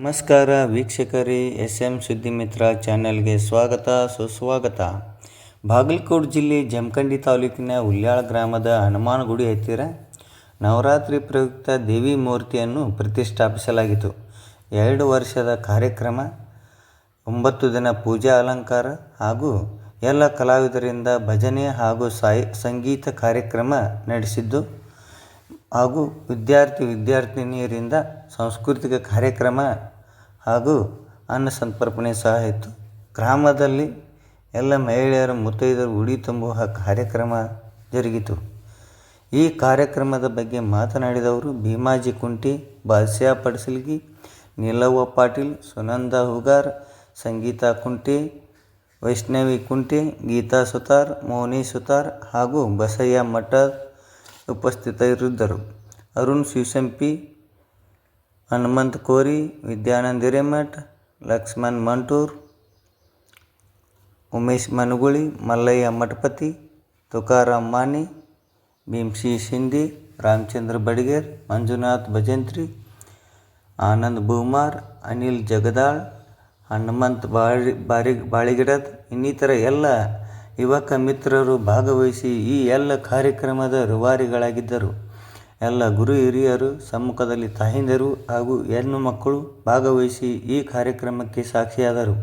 ನಮಸ್ಕಾರ ವೀಕ್ಷಕರೇ S M ಸುದ್ದಿಮಿತ್ರ ಚಾನೆಲ್ಗೆ ಸ್ವಾಗತ, ಸುಸ್ವಾಗತ. ಬಾಗಲಕೋಟೆ ಜಿಲ್ಲೆ ಜಮಖಂಡಿ ತಾಲೂಕಿನ ಹುಲ್ಯಾಳ ಗ್ರಾಮದ ಹನುಮಾನ್ ಗುಡಿ ಹತ್ತಿರ ನವರಾತ್ರಿ ಪ್ರಯುಕ್ತ ದೇವಿ ಮೂರ್ತಿಯನ್ನು ಪ್ರತಿಷ್ಠಾಪಿಸಲಾಗಿತ್ತು. ಎರಡು ವರ್ಷದ ಕಾರ್ಯಕ್ರಮ, ಒಂಬತ್ತು ದಿನ ಪೂಜಾ ಅಲಂಕಾರ ಹಾಗೂ ಎಲ್ಲ ಕಲಾವಿದರಿಂದ ಭಜನೆ ಹಾಗೂ ಸಾಯಿ ಸಂಗೀತ ಕಾರ್ಯಕ್ರಮ ನಡೆಸಿದ್ದು ಹಾಗೂ ವಿದ್ಯಾರ್ಥಿ ವಿದ್ಯಾರ್ಥಿನಿಯರಿಂದ ಸಾಂಸ್ಕೃತಿಕ ಕಾರ್ಯಕ್ರಮ ಹಾಗೂ ಅನ್ನ ಸಂತರ್ಪಣೆ ಸಹ ಇತ್ತು. ಗ್ರಾಮದಲ್ಲಿ ಎಲ್ಲ ಮಹಿಳೆಯರು ಮುತ್ತೈದರು ಉಡಿ ತುಂಬುವ ಕಾರ್ಯಕ್ರಮ ಜರುಗಿತು. ಈ ಕಾರ್ಯಕ್ರಮದ ಬಗ್ಗೆ ಮಾತನಾಡಿದವರು ಭೀಮಾಜಿ ಕುಂಟಿ ಬಾಸ್ಯಾ ಪಡಸಲ್ಗಿ, ನೀಲವ್ವ ಪಾಟೀಲ್, ಸುನಂದ ಹುಗಾರ್, ಸಂಗೀತಾ ಕುಂಟಿ, ವೈಷ್ಣವಿ ಕುಂಟಿ, ಗೀತಾ ಸುತಾರ್, ಮೋನಿ ಸುತಾರ್ ಹಾಗೂ ಬಸಯ್ಯ ಮಠದ್ ಉಪಸ್ಥಿತರಿದ್ದರು ಅರುಣ್ ಶಿವಶಂಪಿ, ಹನುಮಂತ್ ಕೋರಿ, ವಿದ್ಯಾನಂದ ಹಿರೇಮಠ್, ಲಕ್ಷ್ಮಣ್ ಮಂಟೂರ್, ಉಮೇಶ್ ಮನುಗುಳಿ, ಮಲ್ಲಯ್ಯ ಮಠಪತಿ ತುಕಾರಾಮ್ ಮಾನಿ ಭೀಮ್ಸಿ ಶಿಂದಿ, ರಾಮಚಂದ್ರ ಬಡಿಗೇರ್, ಮಂಜುನಾಥ್ ಭಜಂತ್ರಿ, ಆನಂದ್ ಭೂಮಾರ್, ಅನಿಲ್ ಜಗದಾಳ್, ಹನುಮಂತ್ ಬಾಳಿ, ಬಾರಿ, ಬಾಳಿಗಿಡದ್ ಇನ್ನಿತರ ಎಲ್ಲ ಯುವಕ ಮಿತ್ರರು ಭಾಗವಹಿಸಿ ಈ ಎಲ್ಲ ಕಾರ್ಯಕ್ರಮದ ರೂವಾರಿಗಳಾಗಿದ್ದರು. ಎಲ್ಲ ಗುರು ಹಿರಿಯರು, ಸಮ್ಮುಖದಲ್ಲಿ ತಾಯಂದಿರು ಹಾಗೂ ಹೆಣ್ಣು ಮಕ್ಕಳು ಭಾಗವಹಿಸಿ ಈ ಕಾರ್ಯಕ್ರಮಕ್ಕೆ ಸಾಕ್ಷಿಯಾದರು.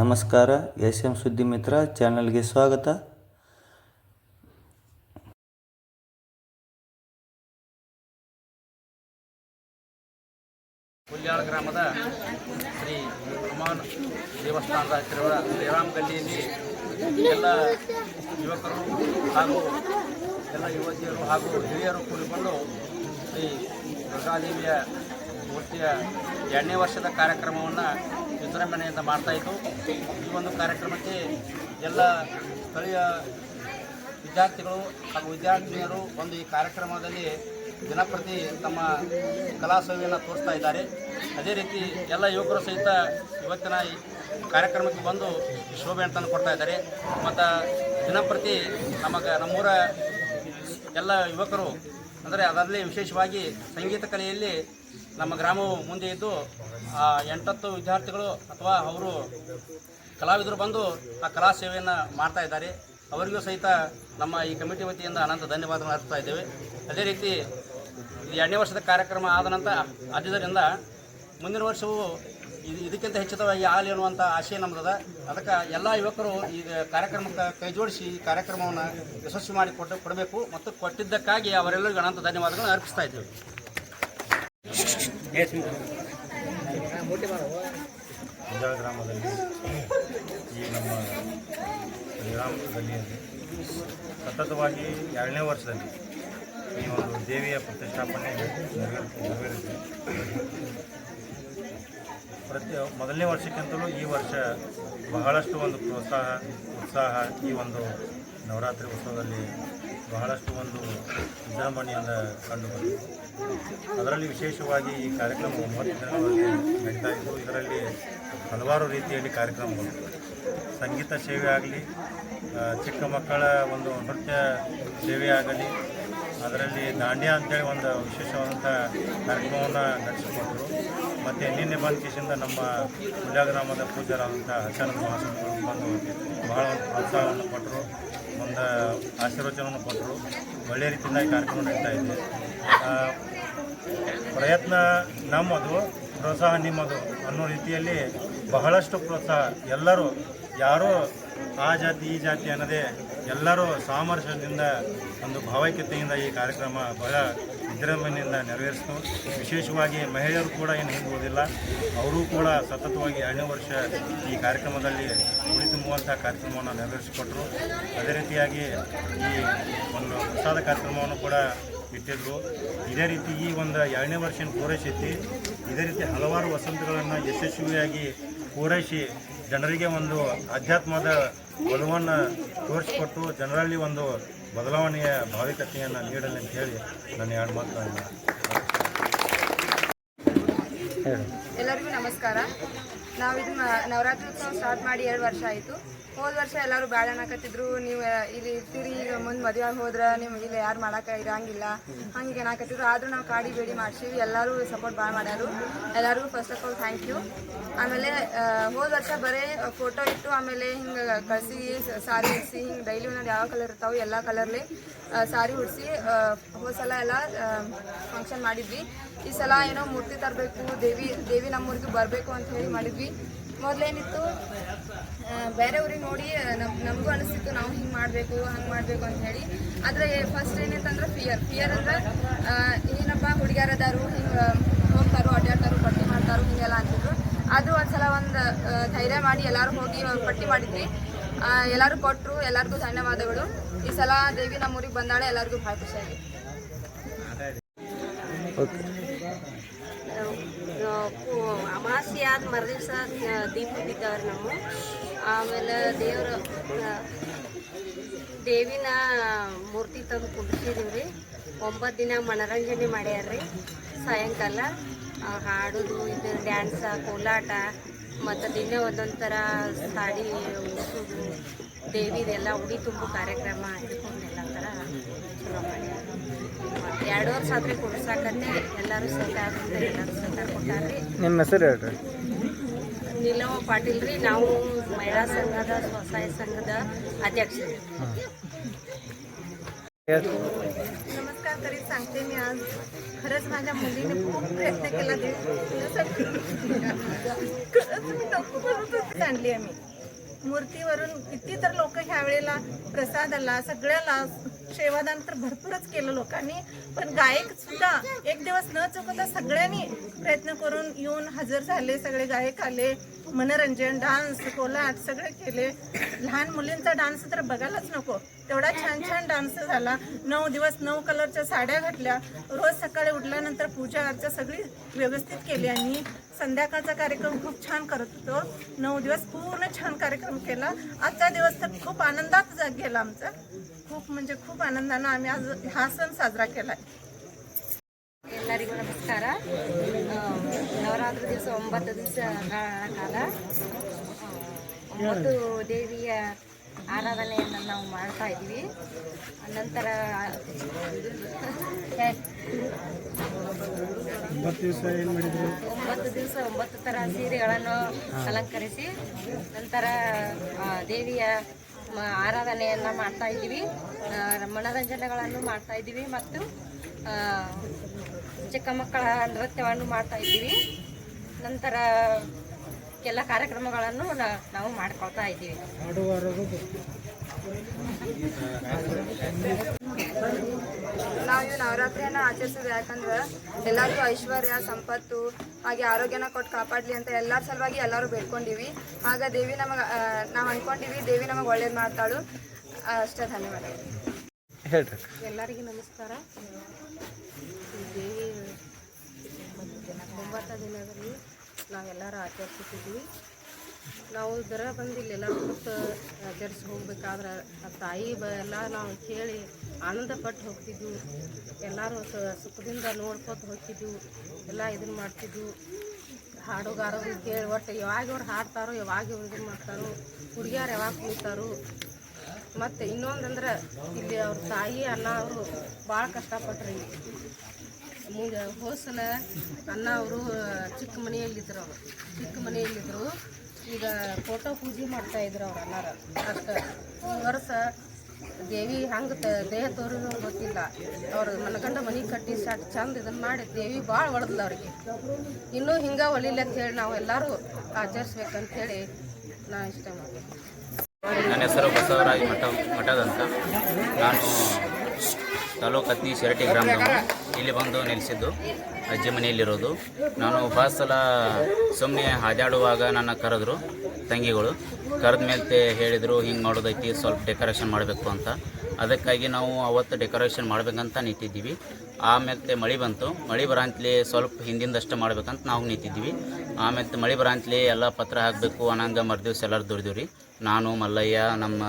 ನಮಸ್ಕಾರ ಎಸ್ ಎಂ ಸುದ್ದಿ ಮಿತ್ರ ಚಾನಲ್ಗೆ ಸ್ವಾಗತ. ಗ್ರಾಮದ ಶ್ರೀ ಹನುಮಾನ್ ದೇವಸ್ಥಾನದ ಹತ್ತಿರ ಶ್ರೀರಾಮ್ ಗಲ್ಲಿಯಲ್ಲಿ ಎಲ್ಲ ಯುವಕರು ಹಾಗೂ ಎಲ್ಲ ಯುವತಿಯರು ಹಾಗೂ ಹಿರಿಯರು ಕೂಡಿಕೊಂಡು ಈ ದುರ್ಗಾದೇವಿಯ ಮೂರ್ತಿಯ ಎರಡನೇ ವರ್ಷದ ಕಾರ್ಯಕ್ರಮವನ್ನು ವಿಜೃಂಭಣೆಯಿಂದ ಮಾಡ್ತಾಯಿತ್ತು ಈ ಒಂದು ಕಾರ್ಯಕ್ರಮಕ್ಕೆ ಎಲ್ಲ ಸ್ಥಳೀಯ ವಿದ್ಯಾರ್ಥಿಗಳು ಹಾಗೂ ವಿದ್ಯಾರ್ಥಿನಿಯರು ಒಂದು ಈ ಕಾರ್ಯಕ್ರಮದಲ್ಲಿ ದಿನಪ್ರತಿ ತಮ್ಮ ಕಲಾಸವಿಯನ್ನು ತೋರಿಸ್ತಾ ಇದ್ದಾರೆ. ಅದೇ ರೀತಿ ಎಲ್ಲ ಯುವಕರು ಸಹಿತ ಇವತ್ತಿನ ಕಾರ್ಯಕ್ರಮಕ್ಕೆ ಬಂದು ಶೋಭೆ ಅಂತ ಕೊಡ್ತಾ ಇದ್ದಾರೆ. ಮತ್ತು ದಿನಪ್ರತಿ ನಮಗೆ ನಮ್ಮೂರ ಎಲ್ಲ ಯುವಕರು, ಅಂದರೆ ಅದರಲ್ಲಿ ವಿಶೇಷವಾಗಿ ಸಂಗೀತ ಕಲೆಯಲ್ಲಿ ನಮ್ಮ ಗ್ರಾಮವು ಮುಂದೆ ಇದ್ದು ಎಂಟತ್ತು ವಿದ್ಯಾರ್ಥಿಗಳು ಅಥವಾ ಅವರು ಕಲಾವಿದರು ಬಂದು ಆ ಕಲಾ ಸೇವೆಯನ್ನು ಮಾಡ್ತಾ ಇದ್ದಾರೆ. ಅವರಿಗೂ ಸಹಿತ ನಮ್ಮ ಈ ಕಮಿಟಿ ವತಿಯಿಂದ ಅನಂತ ಧನ್ಯವಾದಗಳನ್ನು ಅರ್ಪಿಸ್ತಾ ಇದ್ದೇವೆ. ಅದೇ ರೀತಿ ಎರಡನೇ ವರ್ಷದ ಕಾರ್ಯಕ್ರಮ ಆದ ನಂತರ ಆದ್ದರಿಂದ ಮುಂದಿನ ವರ್ಷವೂ ಇದು ಇದಕ್ಕಿಂತ ಹೆಚ್ಚಿತವಾಗಿ ಅನ್ನುವಂಥ ಆಶಯ ನಮ್ಮದದ ಅದಕ್ಕೆ ಎಲ್ಲ ಯುವಕರು ಈ ಕಾರ್ಯಕ್ರಮಕ್ಕೆ ಕೈ ಜೋಡಿಸಿ ಈ ಕಾರ್ಯಕ್ರಮವನ್ನು ಯಶಸ್ವಿ ಮಾಡಿ ಕೊಟ್ಟು ಕೊಡಬೇಕು ಮತ್ತು ಕೊಟ್ಟಿದ್ದಕ್ಕಾಗಿ ಅವರೆಲ್ಲರಿಗೂ ಅನಂತ ಧನ್ಯವಾದಗಳನ್ನು ಅರ್ಪಿಸ್ತಾ ಇದ್ದೇವೆ. ಗ್ರಾಮದಲ್ಲಿ ಈ ನಮ್ಮ ಸತತವಾಗಿ ಎರಡನೇ ವರ್ಷದಲ್ಲಿ ಈ ಒಂದು ದೇವಿಯ ಪ್ರತಿಷ್ಠಾಪನೆ ನೆರವೇರ್ ನೆರವೇರಿದೆ ಪ್ರತಿ ಮೊದಲನೇ ವರ್ಷಕ್ಕಿಂತಲೂ ಈ ವರ್ಷ ಬಹಳಷ್ಟು ಒಂದು ಪ್ರೋತ್ಸಾಹ, ಉತ್ಸಾಹ ಈ ಒಂದು ನವರಾತ್ರಿ ಉತ್ಸವದಲ್ಲಿ ಬಹಳಷ್ಟು ಒಂದು ವಿಜೃಂಭಣೆಯಿಂದ ಕಂಡುಬಂದಿದೆ. ಅದರಲ್ಲಿ ವಿಶೇಷವಾಗಿ ಈ ಕಾರ್ಯಕ್ರಮ ಒಂಬತ್ತು ದಿನಗಳಲ್ಲಿ ನಡೀತಾ ಇದ್ದು, ಇದರಲ್ಲಿ ಹಲವಾರು ರೀತಿಯಲ್ಲಿ ಕಾರ್ಯಕ್ರಮಗಳು. ಸಂಗೀತ ಸೇವೆ ಆಗಲಿ ಚಿಕ್ಕ ಮಕ್ಕಳ ಒಂದು ನೃತ್ಯ ಸೇವೆ ಆಗಲಿ, ಅದರಲ್ಲಿ ದಾಂಡ್ಯ ಅಂತೇಳಿ ಒಂದು ವಿಶೇಷವಾದಂಥ ಕಾರ್ಯಕ್ರಮವನ್ನು ನಡೆಸಿಕೊಟ್ರು ಮತ್ತು ನಿನ್ನೆ ಬಂದ ಕಿಶಿಂದ ನಮ್ಮ ಹುಲ್ಯ ಗ್ರಾಮದ ಪೂಜಾರಾದಂಥ ಹಸನ ಮಹಾಸ್ವಾಮಿಗಳು ಬಂದು ಬಹಳ ಪ್ರೋತ್ಸಾಹವನ್ನು ಕೊಟ್ಟರು. ಒಂದು ಆಶೀರ್ವಚನವನ್ನು ಕೊಟ್ಟರು. ಒಳ್ಳೆಯ ರೀತಿಯಿಂದ ಕಾರ್ಯಕ್ರಮ ನಡೀತಾ ಇದೆ. ಪ್ರಯತ್ನ ನಮ್ಮದು, ಪ್ರೋತ್ಸಾಹ ನಿಮ್ಮದು ಅನ್ನೋ ರೀತಿಯಲ್ಲಿ ಬಹಳಷ್ಟು ಪ್ರೋತ್ಸಾಹ ಎಲ್ಲರೂ, ಯಾರೂ ಆ ಜಾತಿ, ಈ ಜಾತಿ ಅನ್ನದೇ ಎಲ್ಲರೂ ಸಾಮರಸ್ಯದಿಂದ ಒಂದು ಭಾವೈಕ್ಯತೆಯಿಂದ ಈ ಕಾರ್ಯಕ್ರಮ ಬಹಳ ವಿಜೃಂಭಣೆಯಿಂದ ನೆರವೇರಿಸಿತು. ವಿಶೇಷವಾಗಿ ಮಹಿಳೆಯರು ಕೂಡ ಏನು ಹಿಂದುವುದಿಲ್ಲ ಅವರೂ ಕೂಡ ಸತತವಾಗಿ ಎರಡನೇ ವರ್ಷ ಈ ಕಾರ್ಯಕ್ರಮದಲ್ಲಿ ಉಳಿ ತುಂಬುವಂಥ ಕಾರ್ಯಕ್ರಮವನ್ನು ನೆರವೇರಿಸಿಕೊಟ್ರು. ಅದೇ ರೀತಿಯಾಗಿ ಈ ಒಂದು ಪ್ರಸಾದ ಕಾರ್ಯಕ್ರಮವನ್ನು ಕೂಡ ಇಟ್ಟಿದ್ದರು ಇದೇ ರೀತಿ ಈ ಒಂದು ಎರಡನೇ ವರ್ಷ ಪೂರೈಸೈತಿ ಇದೇ ರೀತಿ ಹಲವಾರು ವಸಂತಗಳನ್ನು ಯಶಸ್ವಿಯಾಗಿ ಪೂರೈಸಿ ಜನರಿಗೆ ಒಂದು ಅಧ್ಯಾತ್ಮದ ಒಲವನ್ನು ತೋರಿಸಿಕೊಟ್ಟು ಜನರಲ್ಲಿ ಒಂದು ಬದಲಾವಣೆಯ ಭಾವಿಕತೆಯನ್ನು ನೀಡಲಿ ಅಂತ ಹೇಳಿ ನಾನು ಎರಡು ಮಾತುಗಳನ್ನು. ಹೇಳಿ. ಎಲ್ಲರಿಗೂ ನಮಸ್ಕಾರ. ನಾವು ಇದು ನವರಾತ್ರಿ ಉತ್ಸವ ಸ್ಟಾರ್ಟ್ ಮಾಡಿ ಎರಡು ವರ್ಷ ಆಯಿತು. ಹೋದ ವರ್ಷ ಎಲ್ಲರೂ ಬ್ಯಾಡ ಅನ್ನಕತ್ತಿದ್ರು ನೀವು ಇಲ್ಲಿ ಇರ್ತೀರಿ ಈಗ ಮುಂದೆ ಮದುವೆ ಆಗಿ ಹೋದ್ರೆ ನಿಮ್ಗೆ ಇಲ್ಲಿ ಯಾರು ಮಾಡಕ್ಕೆ ಇರಂಗಿಲ್ಲ. ಹಂಗೆ ಏನಾಕತ್ತಿದ್ರು ಆದರೂ ನಾವು ಕಾಡಿ ಬೇಡಿ ಮಾಡ್ಸೀವಿ ಎಲ್ಲರೂ ಸಪೋರ್ಟ್ ಭಾಳ ಮಾಡ್ಯಾರು. ಎಲ್ಲರಿಗೂ first of all thank you ಆಮೇಲೆ ಹೋದ ವರ್ಷ ಬರೀ ಫೋಟೋ ಇಟ್ಟು ಆಮೇಲೆ ಹಿಂಗೆ ಕಳಿಸಿ ಸಾರಿ ಉಡಿಸಿ, ಹಿಂಗೆ ಡೈಲಿ ಒಂದೊಂದು ಯಾವ ಕಲರ್ ಇರ್ತಾವೆ ಎಲ್ಲ ಕಲರ್ಲಿ ಸಾರಿ ಉಡಿಸಿ ಹೋದ ಸಲ ಎಲ್ಲ ಫಂಕ್ಷನ್ ಮಾಡಿದ್ವಿ. ಈ ಸಲ ಏನೋ ಮೂರ್ತಿ ತರಬೇಕು, ದೇವಿ ದೇವಿ ನಮ್ಮೂರಿಗೆ ಬರಬೇಕು ಅಂತ ಹೇಳಿ ಮಾಡಿದ್ವಿ. ಮೊದಲೇನಿತ್ತು ಬೇರೆ ಊರಿಗೆ ನೋಡಿ ನಮ್ ನಮಗೂ ಅನಿಸ್ತಿತ್ತು ನಾವು ಹಿಂಗೆ ಮಾಡಬೇಕು ಹಂಗೆ ಮಾಡಬೇಕು ಅಂತ ಹೇಳಿ. ಆದರೆ ಫಸ್ಟ್ ಏನಂತಂದ್ರೆ ಫಿಯರ್ ಫಿಯರ್ ಅಂದ್ರೆ ಏನಪ್ಪ ಹುಡುಗಿಯರದಾರು ಹಿಂಗೆ ಹೋಗ್ತಾರೋ ಅಡ್ಡಾಡ್ತಾರೋ ಪಟ್ಟಿ ಮಾಡ್ತಾರೋ ಹಿಂಗೆಲ್ಲ ಅಂತಿದ್ರು. ಅದು ಒಂದ್ಸಲ ಒಂದು ಧೈರ್ಯ ಮಾಡಿ ಎಲ್ಲರೂ ಹೋಗಿ ಪಟ್ಟಿ ಮಾಡಿದ್ವಿ. ಎಲ್ಲರೂ ಕೊಟ್ಟರು ಎಲ್ಲರಿಗೂ ಧನ್ಯವಾದಗಳು. ಈ ಸಲ ದೇವಿ ನಮ್ಮೂರಿಗೆ ಬಂದಾಳೆ ಎಲ್ಲರಿಗೂ ಭಾಳ ಖುಷಿಯಾಗಿದೆ ಅಮಾವಾಸ್ಯೆ ಆದ ಮರುದಿವಸ ದೀಪ ಬಿದ್ದವ್ರಿ ನಮ್ಮ ಆಮೇಲೆ ದೇವ್ರ ದೇವಿನ ಮೂರ್ತಿ ತಂದು ಕುಂಡ್ರಿಸಿದೀವಿ ರೀ. ಒಂಬತ್ತು ದಿನ ಮನರಂಜನೆ ರೀ. ಸಾಯಂಕಾಲ ಹಾಡೋದು, ಇದು ಡ್ಯಾನ್ಸ, ಕೋಲಾಟ, ಮತ್ತು ದಿನ ಒಂದೊಂದು ಸಾಡಿ ಉಡ್ಸೋದು. ದೇವಿದೆಲ್ಲ ಉಡಿ ತುಂಬು ಕಾರ್ಯಕ್ರಮ ಇಟ್ಕೊಂಡೆಲ್ಲ ಥರ ಎರಡು ವರ್ಷ ಆದರೆ ಕೊಡ್ಸಾಕತ್ತೆ ಎಲ್ಲರೂ ಸೇತ ಆಗುತ್ತೆ ಎಲ್ಲರೂ ಸೇತ ಕೊಟ್ಟಾರ್ರಿ ನಿಮ್ಮ ಹೆಸರು ಹೇಳ್ರಿ ನಿಲವ ಪಾಟೀಲ್ ರೀ ನಾವು ಮಹಿಳಾ ಸಂಘದ ಸ್ವಸಹಾಯ ಸಂಘದ ಅಧ್ಯಕ್ಷ नमस्कार तरी सांगते मी आज खरंच माझ्या मुलीने खूप प्रयत्न केला दिवस खरंच मी नको आणली आम्ही मूर्तीवरून किती तर लोक ह्या वेळेला प्रसादाला सगळ्याला सेवादान तर भरपूरच केलं लोकांनी. पण गायक सुद्धा एक दिवस न चुकता सगळ्यांनी प्रयत्न करून येऊन हजर झाले. सगळे गायक आले. मनोरंजन डान्स कोलाट सगळे केले. लहान मुलींचा डान्स तर बघायलाच नको. तेवढा छान छान डान्स झाला. नऊ दिवस नऊ कलरच्या साड्या घातल्या. रोज सकाळी उठल्यानंतर पूजा अर्चा सगळी व्यवस्थित केली आणि संध्याकाळचा कार्यक्रम खूप छान करत होतो. नऊ दिवस पूर्ण छान कार्यक्रम केला. आजचा दिवस तर खूप आनंदात जा- गेला आमचा. खूप म्हणजे खूप आनंदानं आम्ही आज हा सण साजरा केला ಎಲ್ಲರಿಗೂ ನಮಸ್ಕಾರ ಆ, ನವರಾತ್ರಿ ದಿವಸ ಒಂಬತ್ತು ದಿವಸ ಕಾಲ ಆ, ಒಂಬತ್ತು ದೇವಿಯ ಆರಾಧನೆಯನ್ನು ನಾವು ಮಾಡ್ತಾ ಇದ್ವಿ ನಂತರ ಒಂಬತ್ತು ದಿವಸ ಒಂಬತ್ತು ಥರ ಸೀರೆಗಳನ್ನು ಅಲಂಕರಿಸಿ ನಂತರ ಆ, ದೇವಿಯ ಮ- ಆರಾಧನೆಯನ್ನು ಮಾಡ್ತಾ ಇದ್ದೀವಿ. ಮನೋರಂಜನೆಗಳನ್ನು ಮಾಡ್ತಾ ಇದ್ದೀವಿ ಮತ್ತು ಚಿಕ್ಕ ಮಕ್ಕಳ ನೃತ್ಯವನ್ನು ಮಾಡ್ತಾ ಇದ್ದೀವಿ. ನಂತರ ಎಲ್ಲ ಕಾರ್ಯಕ್ರಮಗಳನ್ನು ನಾವು ಮಾಡ್ಕೊಳ್ತಾ ಇದ್ದೀವಿ. ನಾವು ನವರಾತ್ರಿಯನ್ನ ಆಚರಿಸೋದು ಯಾಕಂದ್ರೆ ಎಲ್ಲರಿಗೂ ಐಶ್ವರ್ಯ ಸಂಪತ್ತು ಹಾಗೆ ಆರೋಗ್ಯನ ಕೊಟ್ಟು ಕಾಪಾಡಲಿ ಅಂತ ಎಲ್ಲರ ಸಲುವಾಗಿ ಎಲ್ಲರೂ ಬೇಡ್ಕೊಂಡಿವಿ. ಆಗ ದೇವಿ ನಮಗೆ ನಾವು ಅನ್ಕೊಂಡಿವಿ ದೇವಿ ನಮಗೆ ಒಳ್ಳೇದು ಮಾಡ್ತಾಳು. ಅಷ್ಟೇ ಧನ್ಯವಾದ. ಹೇಳ್ರಿ. ಎಲ್ಲರಿಗೂ ನಮಸ್ಕಾರ. ದೇವಿ ಒಂಬತ್ತು ದಿನದಲ್ಲಿ ನಾವೆಲ್ಲರೂ ಆಚರಿಸುತ್ತಿದ್ವಿ ನಾವು ದರ ಬಂದಿಲ್ಲೆಲ್ಲ ಕೊಟ್ಟು ಆಚರಿಸಿ ಹೋಗ್ಬೇಕಾದ್ರೆ ಆ ತಾಯಿ ಬ, ಎಲ್ಲ ನಾವು ಕೇಳಿ ಆನಂದ ಪಟ್ಟು ಹೋಗ್ತಿದ್ವು. ಎಲ್ಲರೂ ಸುಖದಿಂದ ನೋಡ್ಕೊತ ಹೋಗ್ತಿದ್ವು, ಎಲ್ಲ ಇದನ್ನು ಮಾಡ್ತಿದ್ವು. ಹಾಡುಗಾರರು ಕೇಳಿ, ಒಟ್ಟು ಯಾವಾಗ ಅವ್ರು ಹಾಡ್ತಾರೋ, ಯಾವಾಗ ಇವ್ರು ಇದನ್ನು ಮಾಡ್ತಾರೋ, ಹುಡುಗಿಯರು ಯಾವಾಗ ಕೂತಾರೋ ಮತ್ತು ಇನ್ನೊಂದಂದ್ರೆ, ಇಲ್ಲಿ ಅವ್ರ ತಾಯಿ, ಅಣ್ಣ ಅವರು ಭಾಳ ಕಷ್ಟಪಟ್ರಿ. ಮುಂದೆ ಹೋಸಲ ಅಣ್ಣ ಅವರು, ಚಿಕ್ಕ ಮನೆಯಲ್ಲಿದ್ದರು ಅವರು. ಚಿಕ್ಕ ಮನೆಯಲ್ಲಿದ್ದರು ಈಗ ಫೋಟೋ ಪೂಜೆ ಮಾಡ್ತಾ ಇದ್ರು ಅವ್ರ ಅನ್ನಾರ ಅಷ್ಟು ಈ ವರ್ಷ ದೇವಿ ಹಂಗೆ ದೇಹ ತೋರಿದ್ರು ಗೊತ್ತಿಲ್ಲ. ಅವ್ರು ಮನಗಂಡ ಮನೆ ಕಟ್ಟಿ ಸಾಕ್ ಚಂದ ಇದನ್ನ ಮಾಡಿ ದೇವಿ ಭಾಳ ಒಳದ್ಲ ಅವ್ರಿಗೆ. ಇನ್ನೂ ಹಿಂಗೆ ಒಲಿಲಿ ಅಂತ ಹೇಳಿ ನಾವು ಎಲ್ಲರೂ ಆಚರಿಸ್ಬೇಕಂತ ಹೇಳಿ ನಾ ಇಷ್ಟ ಮಾಡ್ತೀನಿ. ನನ್ನ ಹೆಸರು ಬಸವರಾಜ್ ಮಠ, ಮಠದಂತ. ನಾನು ಶಿರಟಿ ಇಲ್ಲಿ ಬಂದು ನೆಲೆಸಿದ್ದು. ಅಜ್ಜಿ ಮನೆಯಲ್ಲಿರೋದು. ನಾನು ಫಸ್ಟ್ ಸಲ ಸುಮ್ಮನೆ ಹಾದಾಡುವಾಗ ನನ್ನ ಕರೆದ್ರು, ತಂಗಿಗಳು. ಕರೆದ ಮೇಲೆ ಹೇಳಿದರು, ಹಿಂಗೆ ಮಾಡೋದೈತಿ, ಸ್ವಲ್ಪ ಡೆಕೋರೇಷನ್ ಮಾಡಬೇಕು ಅಂತ. ಅದಕ್ಕಾಗಿ ನಾವು ಅವತ್ತು ಡೆಕೋರೇಷನ್ ಮಾಡಬೇಕಂತ ನಿಂತಿದ್ದೀವಿ. ಆಮೇಲೆ ಮಳೆ ಬಂತು. ಮಳೆ ಬರಂತಲೇ ಸ್ವಲ್ಪ ಹಿಂದಿಂದಷ್ಟು ಮಾಡ್ಬೇಕಂತ ನಾವು ನಿಂತಿದ್ವಿ ಆಮೇಲೆ ಮಳೆ ಬರಂತಲೇ ಎಲ್ಲ ಪತ್ರ ಹಾಕಬೇಕು ಅನ್ನಂಗೆ ಮರ್ದಿವ್ಸ ಎಲ್ಲರೂ ರೀ ನಾನು, ಮಲ್ಲಯ್ಯ, ನಮ್ಮ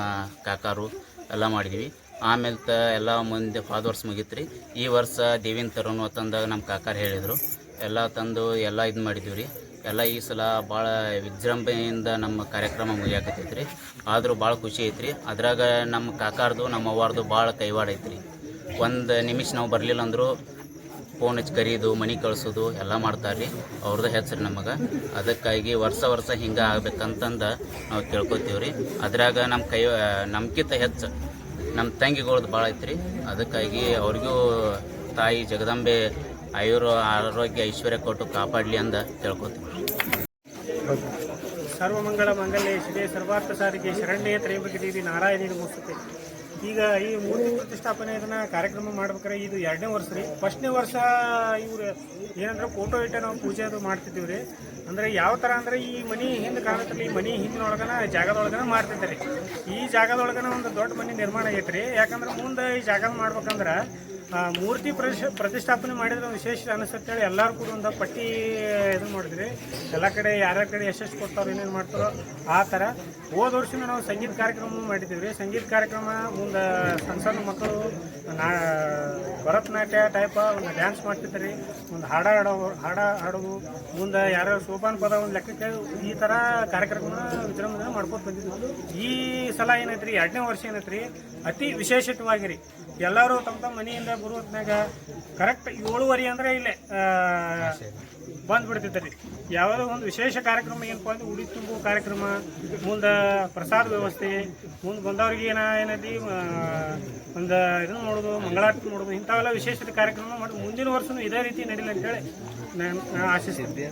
ಕಾಕಾರು ಎಲ್ಲ ಮಾಡಿದ್ವಿ ಆಮೇಲೆ ತ ಎಲ್ಲ ಮುಂದೆ ಹೋದ ವರ್ಷ ಮುಗೀತು ರೀ ಈ ವರ್ಷ ದೇವಿನ ತರೋನು ತಂದಾಗ ನಮ್ಮ ಕಾಕಾರ ಹೇಳಿದರು. ಎಲ್ಲ ತಂದು ಎಲ್ಲ ಇದು ಮಾಡಿದ್ವಿ ರೀ ಎಲ್ಲ ಈ ಸಲ ಭಾಳ ವಿಜೃಂಭಣೆಯಿಂದ ನಮ್ಮ ಕಾರ್ಯಕ್ರಮ ಮುಗಿಯಾಕತ್ತೈತೆ ರೀ ಆದರೂ ಭಾಳ ಖುಷಿ ಐತ್ರಿ. ಅದ್ರಾಗ ನಮ್ಮ ಕಾಕಾರ್ದು, ನಮ್ಮ ಅವ್ವಾರ್ದು ಭಾಳ ಕೈವಾಡ ಐತ್ರಿ. ಒಂದು ನಿಮಿಷ ನಾವು ಬರಲಿಲ್ಲ ಅಂದರೂ ಫೋನ್ ಹಚ್ಚಿ ಕರೀದು, ಮನೆ ಕಳಿಸೋದು ಎಲ್ಲ ಮಾಡ್ತಾರೆ ರೀ ಅವ್ರದ್ದು ಹೆಸರು ನಮಗೆ. ಅದಕ್ಕಾಗಿ ವರ್ಷ ವರ್ಷ ಹಿಂಗೆ ಆಗ್ಬೇಕಂತಂದು ನಾವು ಕೇಳ್ಕೊತೀವಿ ರೀ ಅದ್ರಾಗ ನಮ್ಮ ಕೈ, ನಮ್ಕಿಂತ ಹೆಚ್ಚು ನಮ್ಮ ತಂಗಿಗಳ್ದು ಭಾಳ ಐತ್ರಿ. ಅದಕ್ಕಾಗಿ ಅವ್ರಿಗೂ ತಾಯಿ ಜಗದಂಬೆ ಆಯುರ್ ಆರೋಗ್ಯ ಐಶ್ವರ್ಯ ಕೊಟ್ಟು ಕಾಪಾಡಲಿ ಅಂತ ಕೇಳ್ಕೊತೀವಿ ಸರ್ವಮಂಗಳ ಮಂಗಲ್ಯ, ಶ್ರೀ ಸರ್ವಾರ್ಥ ಸಾರಿಗೆ ಶರಣ್ಯ ತ್ರೈಂಬಕ ದೇವಿ ನಾರಾಯಣಿ ಈಗ ಈ ಮೂರ್ತಿ ಪ್ರತಿಷ್ಠಾಪನೆ ಇದನ್ನ ಕಾರ್ಯಕ್ರಮ ಮಾಡ್ಬೇಕಾರೆ ಇದು ಎರಡನೇ ವರ್ಷ ರೀ. ಫಸ್ಟ್ನೇ ವರ್ಷ ಇವ್ರು ಏನಂದ್ರೆ ಫೋಟೋ ಇಟ್ಟು ನಾವು ಪೂಜೆ ಅದು ಮಾಡ್ತಿದ್ದೀವಿ ರೀ. ಅಂದ್ರೆ ಯಾವ ಥರ ಅಂದ್ರೆ ಈ ಮನಿ ಹಿಂದೆ ಕಾಣತ್ತಲ್ಲ ಈ ಮನಿ ಹಿಂದಿನೊಳಗನ ಜಾಗದೊಳಗನ ಮಾಡ್ತಿದ್ದಾರೆ ಈ ಜಾಗದೊಳಗನ ಒಂದು ದೊಡ್ಡ ಮನೆ ನಿರ್ಮಾಣ ಆಗೈತೆ ರೀ. ಯಾಕಂದ್ರೆ ಮುಂದೆ ಈ ಜಾಗ ಮಾಡ್ಬೇಕಂದ್ರೆ ಮೂರ್ತಿ ಪ್ರತಿಷ್ ಪ್ರತಿಷ್ಠಾಪನೆ ಮಾಡಿದ್ರೆ ವಿಶೇಷ ಅನಿಸುತ್ತೆ ಹೇಳಿ ಎಲ್ಲರೂ ಕೂಡ ಒಂದು ಪಟ್ಟಿ ಇದನ್ನು ಮಾಡಿದ್ರಿ. ಎಲ್ಲ ಕಡೆ ಯಾರ್ಯಾರ ಕಡೆ ಯಶಸ್ಸು ಕೊಡ್ತಾರೋ, ಏನೇನು ಮಾಡ್ತಾರೋ ಆ ಥರ. ಹೋದ ವರ್ಷನೂ ನಾವು ಸಂಗೀತ ಕಾರ್ಯಕ್ರಮ ಮಾಡಿದ್ದೀವಿ ಸಂಗೀತ ಕಾರ್ಯಕ್ರಮ ಮುಂದೆ ಸಣ್ಣ ಸಣ್ಣ ಮಕ್ಕಳು, ನಾ, ಭರತನಾಟ್ಯ ಟೈಪ ಒಂದು ಡ್ಯಾನ್ಸ್ ಮಾಡ್ತಿದ್ರಿ. ಒಂದು ಹಾಡ ಹಾಡೋ, ಹಾಡ ಹಾಡೋದು. ಮುಂದೆ ಯಾರ್ಯಾರು ಸೋಪಾನ ಪದ ಒಂದು ಲೆಕ್ಕಕ್ಕೆ ಈ ಥರ ಕಾರ್ಯಕ್ರಮ ವಿಜೃಂಭಣೆ ಮಾಡ್ಕೊತ ಬಂದಿದ್ವಿ. ಈ ಸಲ ಏನೈತ್ರಿ, ಎರಡನೇ ವರ್ಷ ಏನೈತ್ರಿ, ಅತಿ ವಿಶೇಷವಾಗಿ ರೀ ಎಲ್ಲರೂ ತಮ್ಮ ತಮ್ಮ ಮನೆಯಿಂದ ಬರುವ ಹೊತ್ನ್ಯಾಗ ಕರೆಕ್ಟ್ ಏಳುವರೆ ಅಂದ್ರೆ ಇಲ್ಲೇ ಬಂದ್ಬಿಡ್ತಿದ್ರಿ. ಯಾವುದೋ ಒಂದು ವಿಶೇಷ ಕಾರ್ಯಕ್ರಮ ಏನಪ್ಪ ಅಂದ್ರೆ ಉಡಿ ತುಂಬು ಕಾರ್ಯಕ್ರಮ, ಮುಂದೆ ಪ್ರಸಾದ ವ್ಯವಸ್ಥೆ, ಮುಂದೆ ಬಂದವ್ರಿಗೆ ಏನ ಏನೈತಿ ಒಂದು ಇದನ್ನು ಮಾಡೋದು ಮಂಗಳಾರತಿ ಮಾಡೋದು ಇಂಥವೆಲ್ಲ ವಿಶೇಷ ಕಾರ್ಯಕ್ರಮ ಮಾಡಿ ಮುಂದಿನ ವರ್ಷನೂ ಇದೇ ರೀತಿ ನಡೀಲಿ ಅಂತೇಳಿ ನಾನು ಆಶಿಸ್ತೀನಿ.